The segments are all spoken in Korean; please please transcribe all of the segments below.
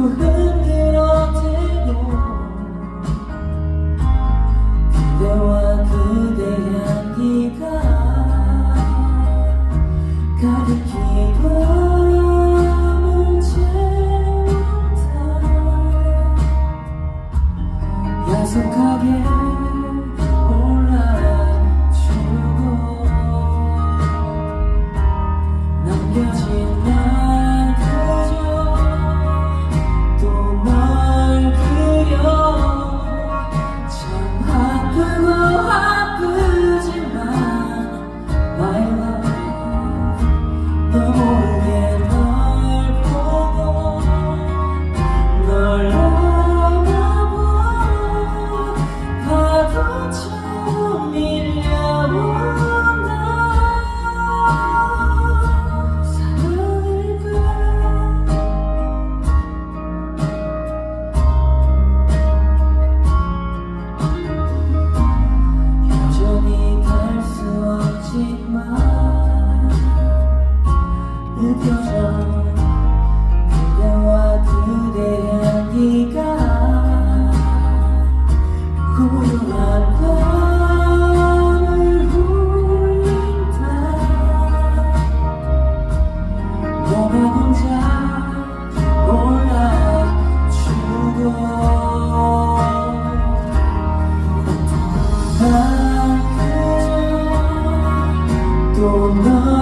또 흔들어대고 그대와 그대의 향기가 가득히 을 채운다. know.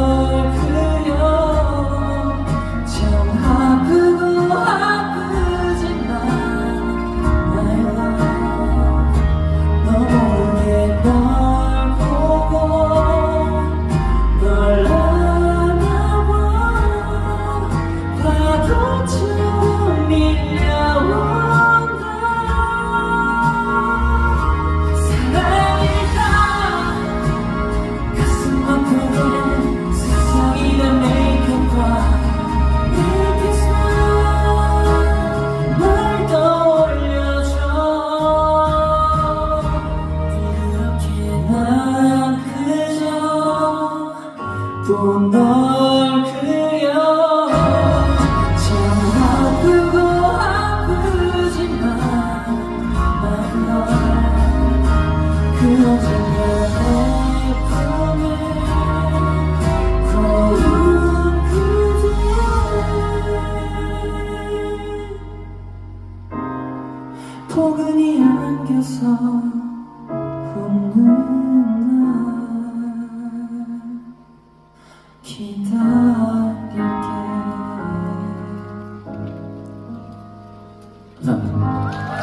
포근히 안겨서 웃는 날 기다릴게 감사합니다.